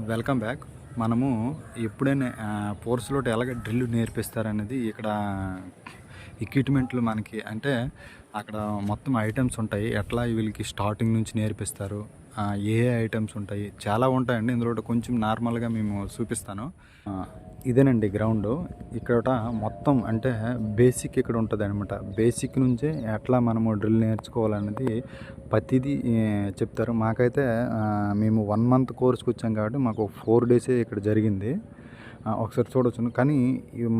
Welcome back. మనము ఎప్పుడైనా పోర్స్లో ఎలాగ డ్రిల్ నేర్పిస్తారనేది ఇక్కడ ఎక్విప్మెంట్లు మనకి అంటే అక్కడ మొత్తం ఐటమ్స్ ఉంటాయి. ఎట్లా వీళ్ళకి స్టార్టింగ్ నుంచి నేర్పిస్తారు? ఏ ఐటమ్స్ ఉంటాయి? చాలా ఉంటాయండి. ఇందులో కొంచెం నార్మల్గా మేము చూపిస్తాను. ఇదేనండి గ్రౌండ్. ఇక్కడ మొత్తం అంటే బేసిక్ ఇక్కడ ఉంటుంది అనమాట బేసిక్ నుంచే ఎట్లా మనము డ్రిల్ నేర్చుకోవాలనేది ప్రతిదీ చెప్తారు. మాకైతే మేము వన్ మంత్ కోర్స్కి వచ్చాం కాబట్టి మాకు ఫోర్ డేసే ఇక్కడ జరిగింది. ఒకసారి చూడవచ్చు కానీ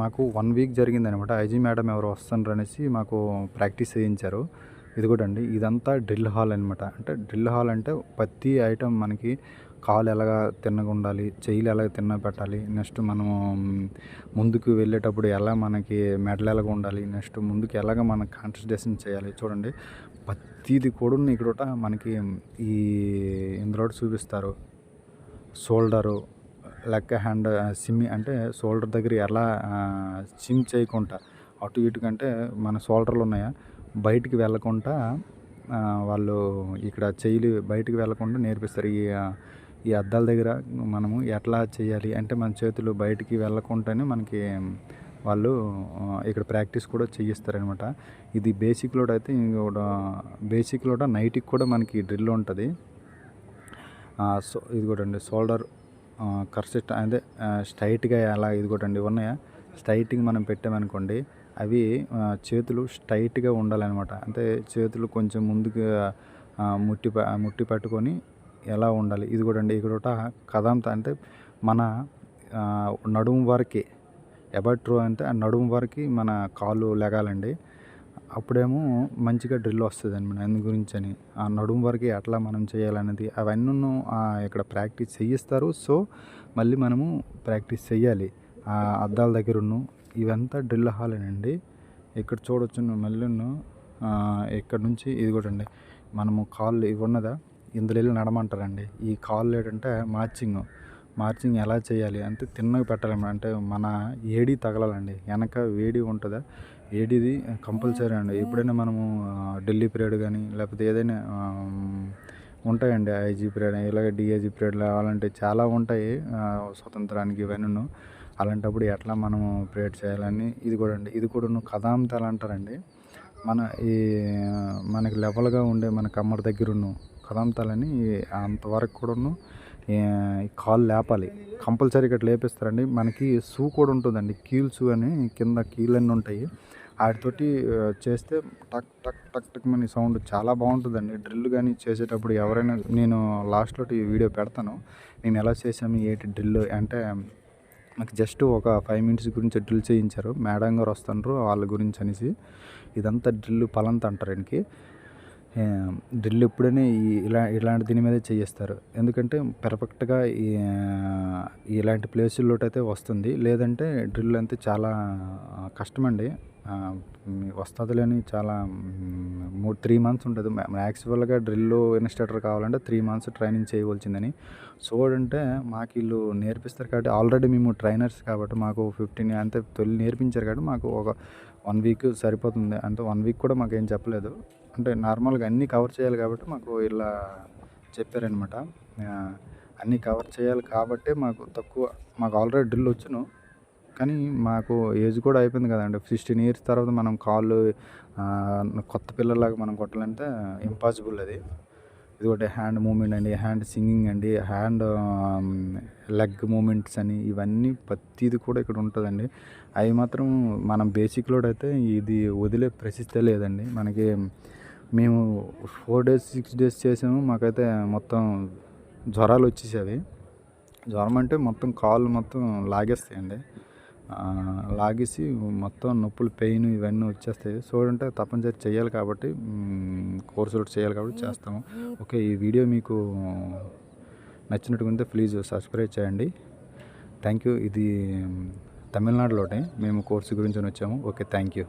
మాకు వన్ వీక్ జరిగింది అనమాట ఐజీ మేడం ఎవరు వస్తున్నారు అనేసి మాకు ప్రాక్టీస్ చేయించారు. ఇది కూడా అండి. ఇదంతా డ్రిల్ హాల్ అనమాట అంటే డ్రిల్ హాల్ అంటే ప్రతి ఐటమ్ మనకి కాలు ఎలాగ తిన్నగా ఉండాలి చెయ్యిలు ఎలాగ తిన్న పెట్టాలి నెక్స్ట్ మనము ముందుకు వెళ్ళేటప్పుడు ఎలా మనకి మెడలు ఎలాగ ఉండాలి నెక్స్ట్ ముందుకు ఎలాగ మనం కాన్సన్ట్రేషన్ చేయాలి చూడండి. ప్రతిది కూడా ఇక్కడ మనకి ఈ ఇందులో చూపిస్తారు. షోల్డరు లెక్క హ్యాండ్ సిమ్మి అంటే షోల్డర్ దగ్గర ఎలా సిమ్ చేయకుండా అటు ఇటు కంటే మన షోల్డర్లు ఉన్నాయా? బయటికి వెళ్ళకుండా వాళ్ళు ఇక్కడ చెయ్యిలు బయటికి వెళ్ళకుండా నేర్పిస్తారు. ఈ ఈ అద్దాల దగ్గర మనము ఎట్లా చేయాలి అంటే మన చేతులు బయటికి వెళ్ళకుండానే మనకి వాళ్ళు ఇక్కడ ప్రాక్టీస్ కూడా చేయిస్తారనమాట ఇది బేసిక్ లోడ్ అయితే ఇంకోటి బేసిక్ లోడ్ నైట్కి కూడా మనకి డ్రిల్ ఉంటుంది. సో ఇది కూడా అండి షోల్డర్ కర్సెట్ అదే స్ట్రైట్గా ఎలా ఇది కూడా అండి ఉన్నాయా? స్ట్రైట్గా మనం పెట్టామనుకోండి అవి చేతులు స్ట్రైట్గా ఉండాలన్నమాట. అంటే చేతులు కొంచెం ముందుకు ముట్టి ముట్టి పట్టుకొని ఎలా ఉండాలి? ఇది కూడా అండి ఇక్కడ కథంత అంటే మన నడుము వరకే ఎబట్రో అంటే ఆ నడుము వరకు మన కాలు లెగాలండి. అప్పుడేమో మంచిగా డ్రిల్ వస్తుంది అనమాట. అందు గురించి అని ఆ నడుము వరకు ఎట్లా మనం చేయాలనేది అవన్నీ ఇక్కడ ప్రాక్టీస్ చేయిస్తారు. సో మళ్ళీ మనము ప్రాక్టీస్ చేయాలి. అద్దాల దగ్గరను ఇవంతా డ్రిల్ హాలేనండి ఇక్కడ చూడొచ్చు మళ్ళీ ఇక్కడ నుంచి ఇది కూడా అండి. మనము కాళ్ళు ఇవి ఉన్నదా ఇందులో వెళ్ళి నడమంటారండి. ఈ కాళ్ళు ఏంటంటే మార్చింగ్. మార్చింగ్ ఎలా చేయాలి? అంటే తిన్నగా పెట్టాలి అంటే మన ఏడి తగలాలండి. వెనక వేడి ఉంటుందా? ఏడిది కంపల్సరీ అండి. ఎప్పుడైనా మనము ఢిల్లీ పీరియడ్ కానీ లేకపోతే ఏదైనా ఉంటాయండి. ఐజీ పీరియడ్ ఇలాగే డిఐజీ పీరియడ్ అలాంటివి చాలా ఉంటాయి స్వతంత్రానికి ఇవన్నీ అలాంటప్పుడు ఎట్లా మనము ప్రేట్ చేయాలని ఇది కూడా అండి. ఇది కూడా కథాంతాలు అంటారండి. మన ఈ మనకి లెవెల్గా ఉండే మన కమ్మర్ దగ్గరున్న కథాంతాలని అంతవరకు కూడాను ఈ కాలు లేపాలి. కంపల్సరీ ఇక్కడ లేపిస్తారండి. మనకి షూ కూడా ఉంటుందండి. కీల్ షూ అని కింద కీల్ అన్నీ ఉంటాయి. వాటితోటి చేస్తే టక్ టక్ టక్ టక్ మన సౌండ్ చాలా బాగుంటుందండి. డ్రిల్ కానీ చేసేటప్పుడు ఎవరైనా నేను లాస్ట్లో ఈ వీడియో పెడతాను. నేను ఎలా చేసాము ఏంటి డ్రిల్ అంటే నాకు జస్ట్ ఒక ఫైవ్ మినిట్స్ గురించి డ్రిల్ చేయించారు. మేడం గారు వస్తున్నారు వాళ్ళ గురించి అనేసి. ఇదంతా డ్రిల్ పలంత అంటారు ఆయనకి డ్రిల్ ఎప్పుడైనా ఈ ఇలా ఇలాంటి దీని మీదే చేయిస్తారు. ఎందుకంటే పర్ఫెక్ట్గా ఈ ఇలాంటి ప్లేసుల్లో అయితే వస్తుంది. లేదంటే డ్రిల్ అంతే చాలా కష్టమండి. వస్తుందిలేని చాలా మూడు త్రీ మంత్స్ ఉంటుంది. యాక్చువల్గా డ్రిల్ ఇన్స్ట్రక్టర్ కావాలంటే త్రీ మంత్స్ ట్రైనింగ్ చేయవలసిందని. సో అంటే మాకు వీళ్ళు నేర్పిస్తారు కాబట్టి ఆల్రెడీ మేము ట్రైనర్స్ కాబట్టి మాకు ఫిఫ్టీన్ అంతే తొలి నేర్పించారు కాబట్టి మాకు ఒక వన్ వీక్ సరిపోతుంది. అంటే వన్ వీక్ కూడా మాకు ఏం చెప్పలేదు. అంటే నార్మల్గా అన్నీ కవర్ చేయాలి కాబట్టి మాకు ఇలా చెప్పారనమాట అన్నీ కవర్ చేయాలి కాబట్టి మాకు తక్కువ మాకు ఆల్రెడీ డ్రిల్ వచ్చును. కానీ మాకు ఏజ్ కూడా అయిపోయింది కదండి. సిక్స్టీన్ ఇయర్స్ తర్వాత మనం కాళ్ళు కొత్త పిల్లలాగా మనం కొట్టాలంటే ఇంపాసిబుల్ అది. ఇది ఒకటి హ్యాండ్ మూమెంట్ అండి హ్యాండ్ సింగింగ్ అండి హ్యాండ్ లెగ్ మూమెంట్స్ అని ఇవన్నీ ప్రతిది కూడా ఇక్కడ ఉంటుందండి. అవి మాత్రం మనం బేసిక్ లోడ్ అయితే ఇది వదిలే ప్రశిస్తే లేదండి. మనకి మేము ఫోర్ డేస్ సిక్స్ డేస్ చేసాము. మాకైతే మొత్తం జ్వరాలు వచ్చేసేవి జ్వరం అంటే మొత్తం కాళ్ళు మొత్తం లాగేస్తాయండి. లాగేసి మొత్తం నొప్పులు పెయిన్ ఇవన్నీ వచ్చేస్తాయి. చూడంటే తప్పనిసరి చేయాలి కాబట్టి కోర్సులు చేయాలి కాబట్టి చేస్తాము. ఓకే ఈ వీడియో మీకు నచ్చినట్టుకుంటే ప్లీజ్ సబ్స్క్రైబ్ చేయండి. Thank you. ఇది తమిళనాడులోనే మేము కోర్సు గురించి వచ్చాము. Okay thank you.